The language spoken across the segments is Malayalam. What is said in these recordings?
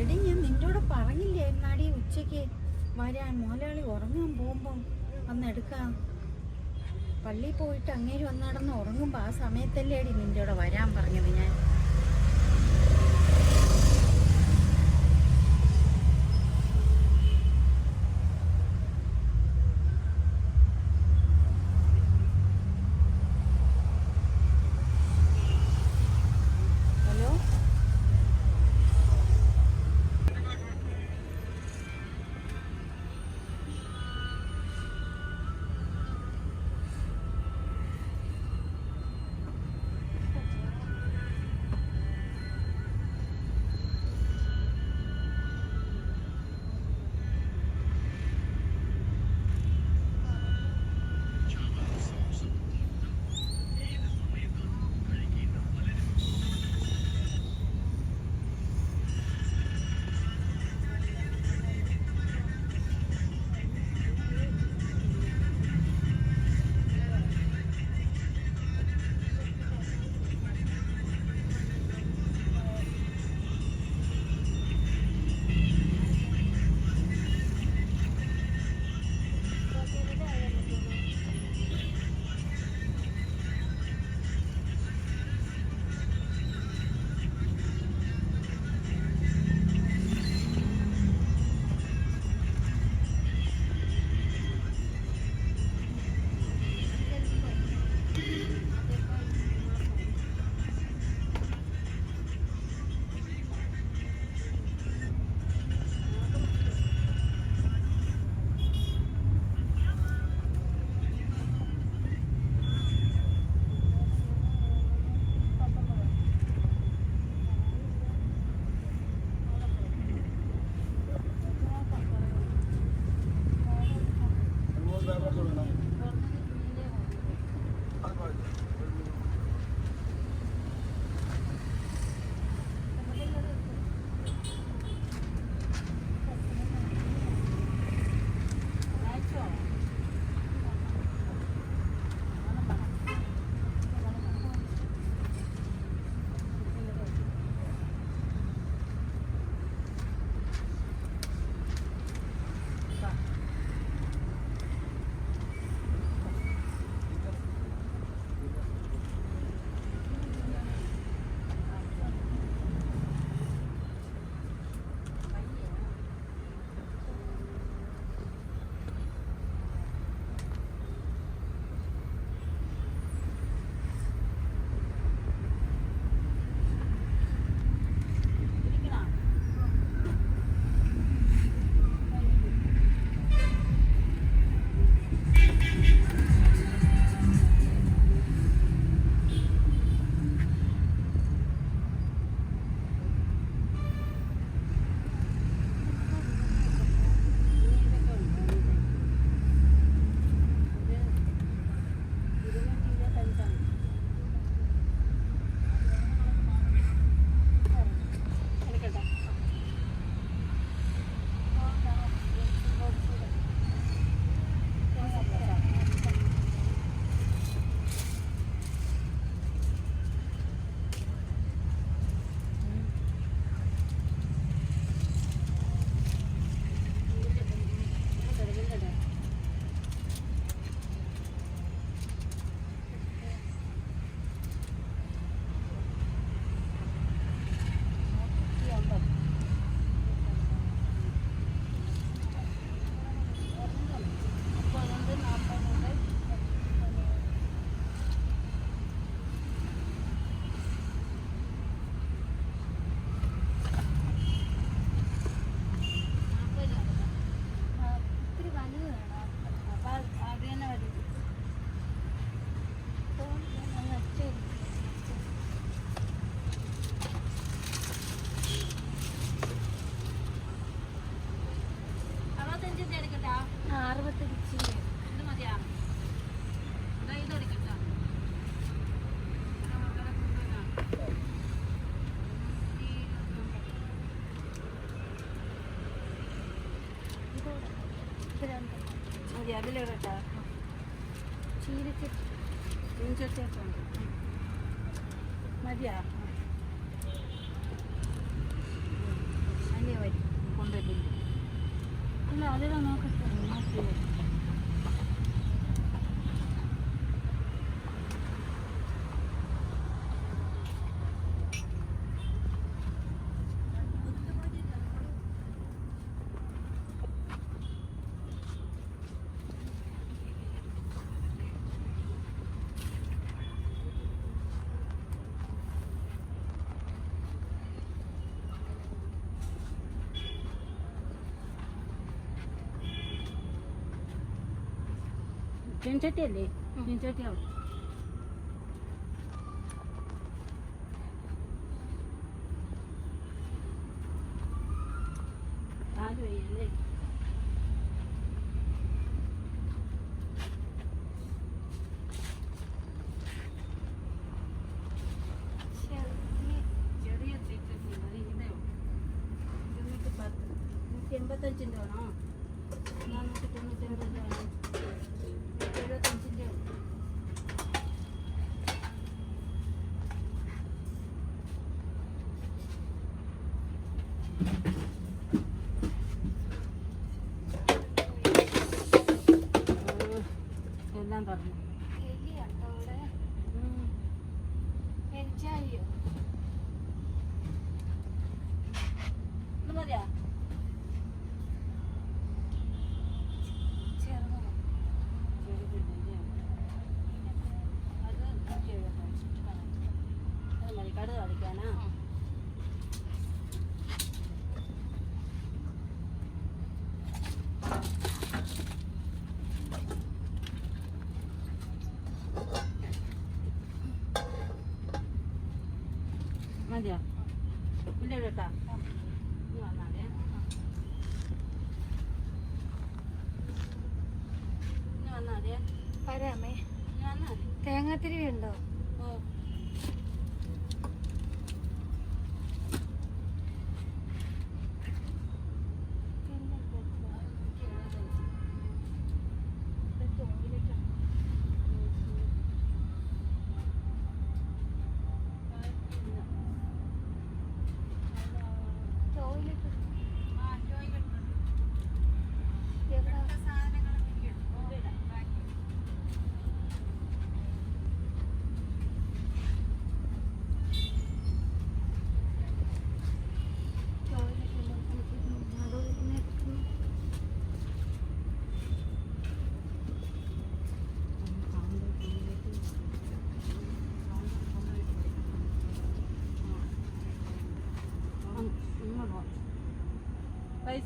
എടി ഞാൻ നിന്നോട് പറഞ്ഞില്ലേ എന്നാടി ഉച്ചയ്ക്ക് വരാൻ? മോലാളി ഉറങ്ങാൻ പോകുമ്പം വന്ന് എടുക്കാം. പള്ളിയിൽ പോയിട്ട് അങ്ങേര് വന്നടന്ന് ഉറങ്ങുമ്പോൾ ആ സമയത്തല്ലേ അടി നിന്റെ കൂടെ വരാൻ പറഞ്ഞത് ഞാൻ. മതി അതിലിടട്ടാ മതിയാ? അതിനെ വരും. കൊണ്ടുവരുന്നുണ്ട് त्यांच्या टेले त्यांच्या ठेव எண்பத்தஞ்சு தோணும் நானூற்றி தொண்ணூற்றி ஒன்பது കടുക് കളിക്കാനാ മതിയോ? ഇല്ല കേട്ടാ തേങ്ങാത്തിരിവി ഉണ്ടോ?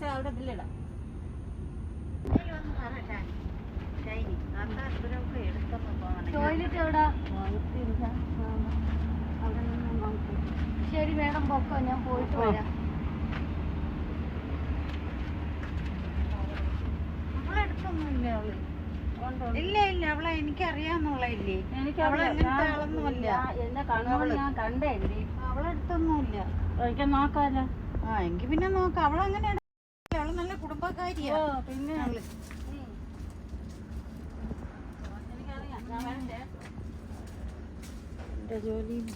പൈസ അവിടെ ബില്ലിടാം ടോയ്ലറ്റ് എവിടെ? ശരി വേണം പൊക്കോ ഞാൻ പോയിട്ട്. വരാം. അവളെടുത്തൊന്നുമില്ല അവൾ? ഇല്ല ഇല്ല അവളെ എനിക്കറിയാന്നുള്ളേ എനിക്ക് അവളെ. എന്നെ കാണുമ്പോൾ ഞാൻ കണ്ടേണ്ടി അവളെടുത്തൊന്നുമില്ല നോക്കാലോ. ആ എങ്കി പിന്നെ നോക്കാം. അവളങ്ങനെ ഓ പിന്നെ. എന്റെ ജോലിയും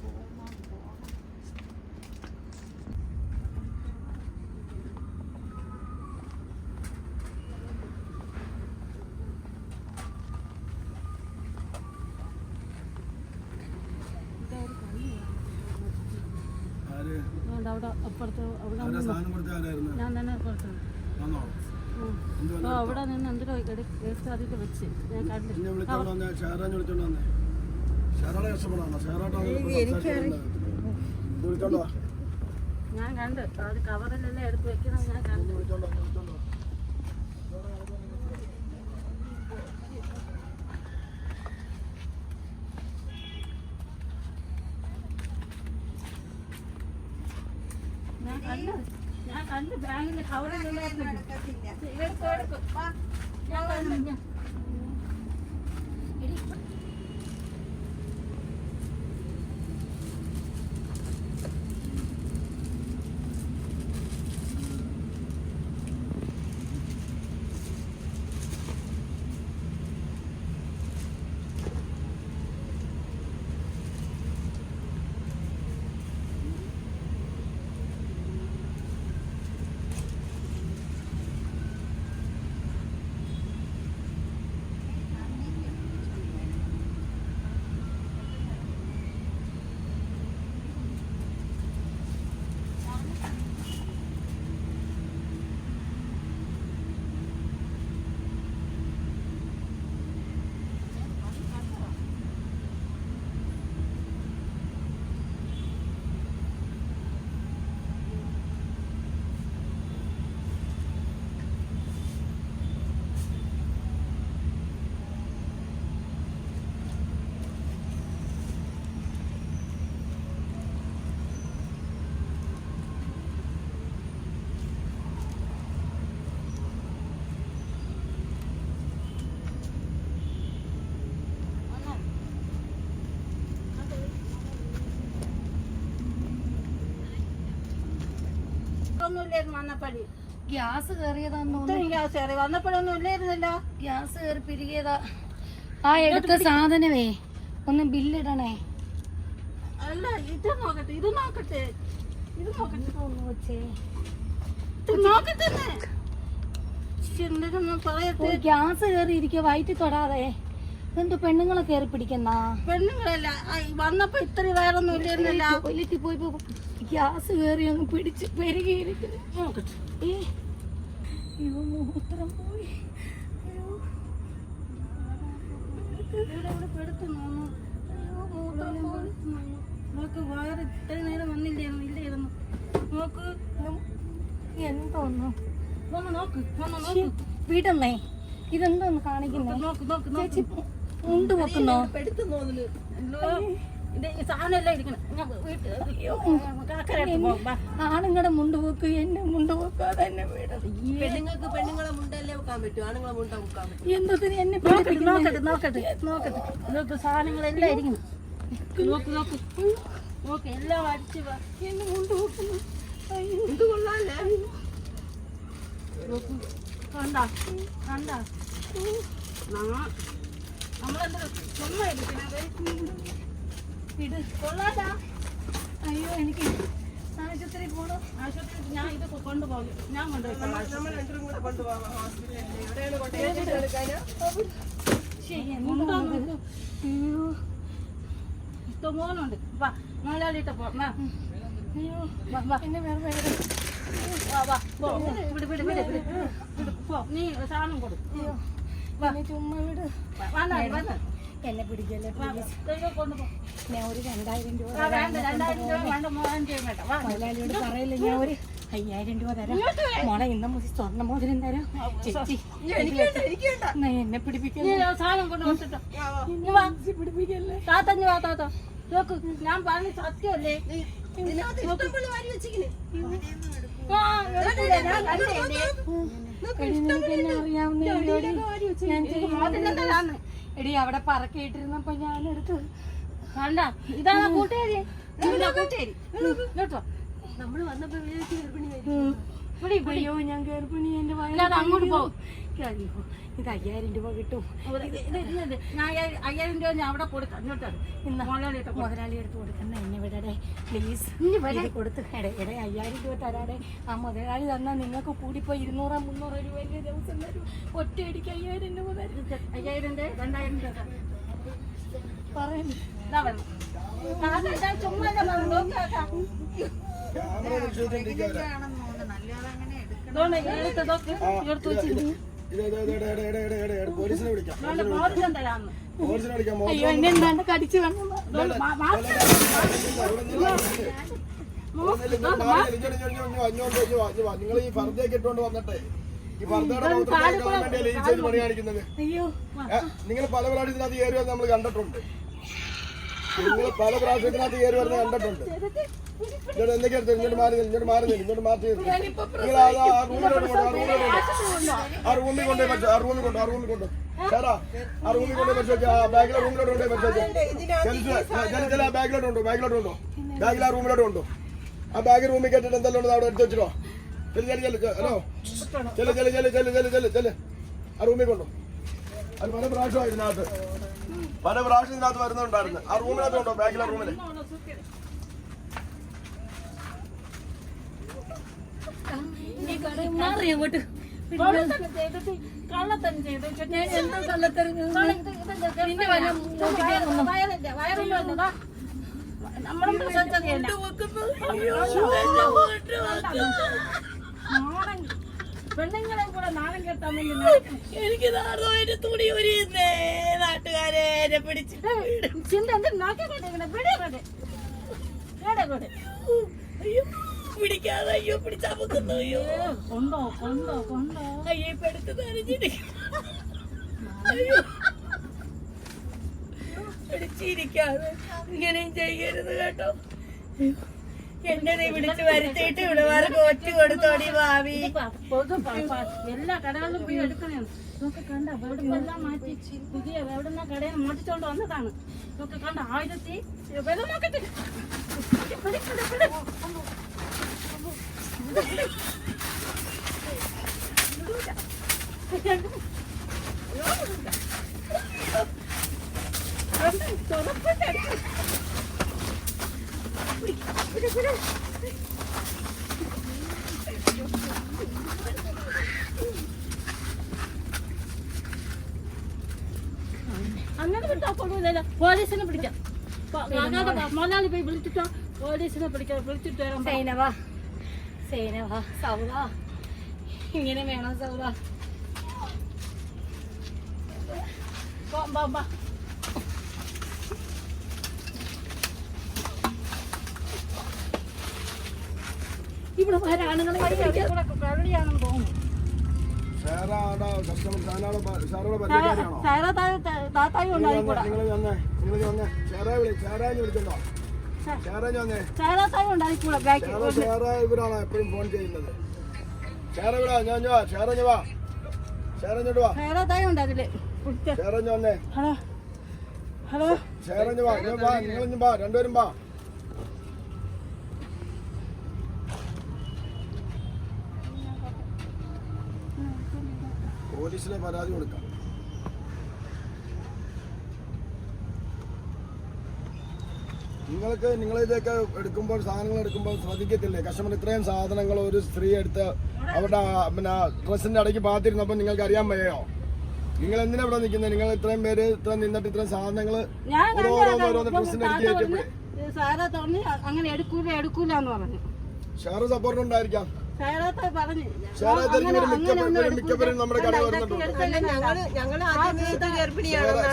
അവിടെ അപ്പുറത്ത് അവിടെ ഞാൻ തന്നെ അപ്പുറത്ത് അവിടെ നിന്ന് എന്തിനോ കേസ് വെച്ച് ഞാൻ. ഞാൻ കണ്ട്. അത് കവറിലെല്ലാം എടുത്ത് വെക്കുന്നത് ഞാൻ കണ്ടു വിളിച്ചോണ്ടോ വിളിച്ചോണ്ടോ ഞാൻ കണ്ടു ഞാൻ ഇല്ലായിരുന്നു വന്നപ്പടി ഗ്യാസ് കയറിയതാന്ന് തോന്നുന്നു. ഇത്രയും ഗ്യാസ് കയറി. വന്നപ്പോഴൊന്നും ഇല്ലായിരുന്നല്ലോ ഗ്യാസ് കയറി പിരികിയതാ. ആ എടുത്ത സാധനമേ ഒന്ന് ബില്ലിടണേ. അല്ല ഇത് നോക്കട്ടെ ഇത് നോക്കട്ടെ. ഇത് നോക്കട്ടെ. തോന്നുന്നു വെച്ചേ. ഇത് നോക്കട്ടെ എന്തൊന്നും പറയട്ടെ. ഗ്യാസ് കയറി ഇരിക്കുക വയറ്റി തൊടാതെ. ഇതെന്തോ പെണ്ണുങ്ങളെ കയറി പിടിക്കുന്ന? പെണ്ണുങ്ങളല്ല. വന്നപ്പോ ഇത്ര വേറൊന്നും ഇല്ലായിരുന്നല്ലോ ടോയ്ലറ്റിൽ പോയി ഗ്യാസ് കയറി അങ്ങ് പിടിച്ച് പെരുകിയിരിക്കുന്നു. നോക്കട്ടെ ഏ അയ്യോ മൂത്രം പോയി. നോക്ക് വയറ് ഇത്ര നേരം വന്നില്ലായിരുന്നു ഇല്ലായിരുന്നു. നോക്ക് എന്തോന്നു? വന്ന് നോക്ക് വന്ന് നോക്ക്. വിടന്നേ ഇതെന്തോന്ന് കാണിക്കുന്നേ? നോക്ക് നോക്ക് നോക്ക് മുണ്ട്. ആണുങ്ങളുടെ മുണ്ട് പോക്ക് എന്നെ മുണ്ട് പോക്കാതെ പെണ്ണുങ്ങൾക്ക് പെണ്ണുങ്ങളെ മുണ്ടല്ലേ വെക്കാൻ പറ്റും? ആണുങ്ങളെ മുണ്ട വെക്കാൻ പറ്റും? എന്തോത്തിന് എന്നെ നോക്കട്ടെ നോക്കട്ടെ നോക്കട്ടെ നോക്കട്ടെ. നോക്ക് സാധനങ്ങളെല്ലാം ഇരിക്കണം. നോക്ക് നോക്ക്. നോക്ക് എല്ലാം അടിച്ചു. എന്നെ മുണ്ട് വെക്കുന്നു. അയ്യോ. ഇത് കൊള്ളാല്ലേ? കണ്ടാ കണ്ടാ. നമ്മളെന്താ ചുമ്മാ ഇരിക്കണത് വിട് കൊള്ളാട്ടാ. അയ്യോ എനിക്ക് ആശുപത്രി പോണോ. ആശുപത്രി ഞാൻ ഇത് കൊണ്ടുപോകും. ഞാൻ കൊണ്ടുപോകാം. അയ്യോ. വാ വാ മുതലാളിയിട്ട് പോ. വാ. അയ്യോ വാ വാ. എന്നെ വേറെ വേറെ വാ വാ പോ. വിട് വിട് വിട് വിട് പോ. നീ സാധനം കൊടു. അയ്യോ. എന്നെ ചുമ്മാ വിട്. എന്നെ പിടിക്കല്ലേ ഞാൻ ഒരു രണ്ടായിരം രൂപ മുതലാളിയോട് പറയില്ല ഞാൻ ഒരു അയ്യായിരം രൂപ തരാം. മോളെ ഇന്ന് മുതൽ സ്വർണ മോതിരം തരാം. ചേച്ചി എന്നാ പിടിപ്പിക്കല്ലേ. താത്തഞ്ഞു വാ താത്ത. നോക്ക് ഞാൻ പറഞ്ഞ സത്യമല്ലേ? ആ, എടുക്കൂല, ഞാൻ അറിയാവുന്ന എടി അവിടെ പറക്കിയിട്ടിരുന്നപ്പോ ഞാൻ എടുത്ത് കണ്ട ഇതാണ് കൂട്ടുകാരി. ഇതാ കൂട്ടുകാരി. കേട്ടോ നമ്മൾ വന്നപ്പോ വിചാരിച്ചു ഗർഭിണി പിടി അയ്യോ ഞാൻ ഗർഭിണി എന്റെ അല്ലാതെ അങ്ങോട്ട് പോ. അയ്യോ ഇത് അയ്യായിരം രൂപ കിട്ടും. അയ്യായിരം- രൂപ ഞാൻ അവിടെ കൊടുക്കാം. മുതലാളിയിട്ട്. മുതലാളി എടുത്ത് കൊടുക്കുന്ന എന്നെ വിടടേ. പ്ലീസ് ഇനി വരെ. ഇത് കൊടുത്ത് എടേ എടേ അയ്യായിരം രൂപ തരാടെ. ആ മുതലാളി തന്നാൽ നിങ്ങൾക്ക് കൂടിപ്പോ ഇരുന്നൂറോ മുന്നൂറോ രൂപ ദിവസം തരും. ഒറ്റയടിക്ക് അയ്യായിരം രൂപ തരും. അയ്യായിരം രൂപ രണ്ടായിരം രൂപ പറയുന്നു ചുമ്മാ പോലീസിനെ വിളിക്കാം വേണ്ട മോതിരം തരാന്ന് പോലീസിനെ വിളിക്കാം അയ്യോ എന്നെ എന്താണ്ട് കടിച്ചു വേണം ഇതുകൊണ്ട് മാ- മാ- നിങ്ങൾ ഈ ഫർദയൊക്കെ ഇട്ടുകൊണ്ട് വന്നിട്ടേ ഈ ഫർദയുടെ ലീച്ചേരി പണി കാണിക്കുന്നത് നിങ്ങൾ പല പ്രാവശ്യം ഇതിനകത്ത് നമ്മൾ കണ്ടിട്ടുണ്ട് നിങ്ങൾ പല പ്രാവശ്യം ഇതിനകത്ത് കയറി വരുന്നത് കണ്ടിട്ടുണ്ട് ഇങ്ങോട്ട് എന്തൊക്കെ എടുത്തു ഇങ്ങോട്ട് മാറി ഇങ്ങോട്ട് മാറി ഇങ്ങോട്ട് മാറ്റി നില്ല്. നിങ്ങൾ അത് ആ റൂമിലോട്ട് കൊണ്ട് ആ റൂമിൽ കൊണ്ടേ വെച്ചോ ആ റൂമിൽ കൊണ്ട് ആ റൂമിൽ കൊണ്ട്. ചേട്ടാ ആ റൂമിൽ കൊണ്ടേ വെച്ചോ ആ ബാഗിലെ റൂമിലോട്ട് കൊണ്ടേ വെച്ചോ ചില ബാഗിലോട്ട് ഉണ്ടോ ബാഗിലോട്ട് ഉണ്ടോ ബാഗിൽ ആ റൂമിലോട്ട് ഉണ്ടോ ആ ബാഗ് റൂമിൽ കേട്ടിട്ട് എന്തെല്ലാം ഉണ്ടോ അവിടെ എടുത്ത് വെച്ചിട്ടോ. ഹലോ? ചെൽ ചെൽ ചെൽ ചെൽ ചെൽ ചെൽ ചെൽ ആ റൂമിൽ കൊണ്ടോ? അത് പല പ്രാവശ്യമായി ഇതിനകത്ത്. പല പ്രാവശ്യം ഇതിനകത്ത് വരുന്നുണ്ടായിരുന്നു. ആ റൂമിനകത്ത് ഉണ്ടോ ബാഗിലെ റൂമിൽ മാറി അങ്ങോട്ട്. ഞാൻ എന്തോ കള്ളത്തരം നിന്റെ വല്ല പ്രസവിച്ചതല്ല നാണം പെണ്ണുങ്ങളെ കൂടെ നാണം കെട്ടാൻ വേണ്ടി നടക്കും. എനിക്ക് നാളെ തുണി ഒരുന്നേ നാട്ടുകാരെ എന്നെ പിടിച്ച് ചിന്ത എന്ത് നാക്കി കൊണ്ടിരിക്കണേ പിടി കേടെ കൊണ്ടേ അയ്യോ. പിടിക്കാതെ അയ്യോ പിടിച്ചമുക്കുന്നു അയ്യോ. കൊണ്ടോ കൊണ്ടോ കൊണ്ടോ. അയ്യോ ഇപ്പൊ എടുത്ത് അയ്യോ. പിടിച്ചിരിക്കാതെ ഇങ്ങനെയും ചെയ്യരുത് കേട്ടോ. എന്നെ നീ വിളിച്ച് വരുത്തിയിട്ട് ഇവിടെ വേറെ ഒറ്റ കൊടുത്തോടി ഭാവി. എല്ലാ കടകളിലും പോയി എടുക്കണേ ഇതൊക്കെ കണ്ട എല്ലാം മാറ്റി പുതിയ എവിടുന്ന കടയിൽ മാറ്റിച്ചോണ്ട് വന്നതാണ്. ഇതൊക്കെ കണ്ട ആയിരത്തി വില നോക്കട്ടെ. അങ്ങനെ വിട്ടാ കൊള്ളൂലല്ലോ പോലീസിനെ പിടിക്കാം. മോനാളി പോയി വിളിച്ചിട്ടോ? പോലീസിനെ പിടിക്കാം. വിളിച്ചിട്ട് വരാൻ പറ. വാ സൗദ. ഇങ്ങനെ വേണം സൗദ. ഇവിടെ വരെ ആണുങ്ങളെ ഇവിടെ എവിടെയാണെന്ന് തോന്നുന്നു. താത്തായി ഉണ്ടായിക്കൂടാ. പരാതി ഇവരാണോ എപ്പോഴും ഫോൺ ചെയ്യുന്നത്. ഞാൻ വാ. ഷേറഞ്ഞ് വാ ഷേറഞ്ഞോട്ട് വാ സൈറ തായി ഉണ്ട് അതിൽ വിളിച്ച ഷേറഞ്ഞ് വന്നേ ഹലോ ഹലോ ഷേറഞ്ഞ് വാ ഞാൻ വാ നിങ്ങളിഞ്ഞ് വാ രണ്ടുപേരും വാ പോലീസിനെ പരാതി കൊടുക്കാം നിങ്ങൾക്ക് നിങ്ങൾ ഇതൊക്കെ എടുക്കുമ്പോൾ സാധനങ്ങൾ എടുക്കുമ്പോൾ ശ്രദ്ധിക്കത്തില്ലേ? കസ്റ്റമർ ഇത്രയും സാധനങ്ങൾ ഒരു സ്ത്രീ എടുത്ത് അവരുടെ പിന്നെ ഡ്രസ്സിന്റെ ഇടയ്ക്ക് പാത്തിരുന്നപ്പോൾ നിങ്ങൾക്ക് അറിയാൻ വയ്യോ? നിങ്ങൾ എന്തിനാ ഇവിടെ നിൽക്കുന്നത്? നിങ്ങൾ ഇത്രയും പേര് ഇത്ര നിന്നിട്ട് ഇത്രയും സാധനങ്ങൾ ഞാൻ ഓരോന്ന് ഓരോന്ന് ഡ്രസ്സിന്റെ അടുത്ത് കയറ്റിയപ്പോഴേ സാറ തോന്നി അങ്ങനെ എടുക്കൂല എടുക്കൂല എന്ന് പറഞ്ഞു. ഷെയർ സപ്പോർട്ട് ഉണ്ടായിരിക്കാം. മിക്കപ്പോഴും മിക്കപ്പോഴും മിക്കപ്പോഴും നമ്മുടെ കട വരുന്നുണ്ട്.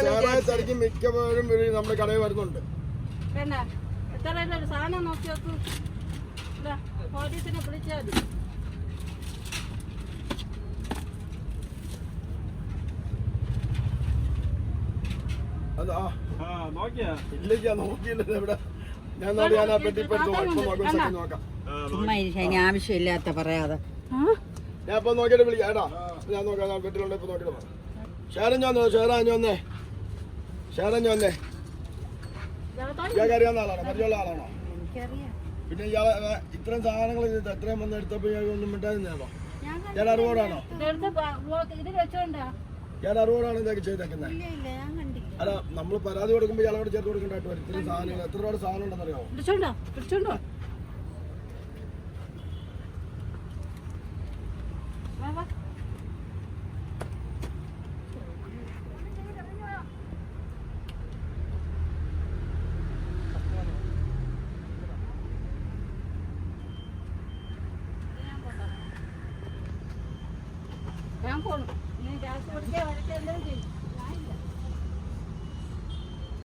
ഷെയറായത്തായിരിക്കും മിക്കപ്പോഴും ഇവർ നമ്മുടെ കടയിൽ വരുന്നുണ്ട്. എത്ര ഒരു സാധനം നോക്കി നോക്കൂ. പോലീസിനെ വിളിച്ചാൽ മതി. ഇനി ആവശ്യമില്ലാത്ത പറയാതെ? ഞാൻ ഇപ്പൊ നോക്കിയിട്ട് വിളിക്കാം ഏടാ ഞാൻ നോക്കാം ഞാൻ പെട്ടിലുണ്ട് ഇപ്പൊ നോക്കിയിട്ട് പറയാം ഷേറഞ്ഞ് വന്നേ ഷേറാഞ്ഞ് വന്നേ ഷേറഞ്ഞു വന്നേ ഇയാൾക്ക് അറിയാവുന്ന ആളാണോ? പരിചയമുള്ള ആളാണോ? പിന്നെ ഇയാളെ ഇത്രയും സാധനങ്ങൾ എത്രയും വന്ന് എടുത്തപ്പോ ഇയാൾക്ക് ഒന്നും മിണ്ടായിരുന്നോ ഞാൻ അറിവോടാണോ? ഞാൻ അറിവോടാണ് ഇതൊക്കെ ചെയ്തേക്കുന്നത് അല്ല നമ്മൾ പരാതി കൊടുക്കുമ്പോ ഇയാളോട് ചേർത്ത് കൊടുക്കണ്ടായിട്ട് വരും. ഇത്രയും സാധനങ്ങൾ എത്ര സാധനം ഉണ്ടെന്ന്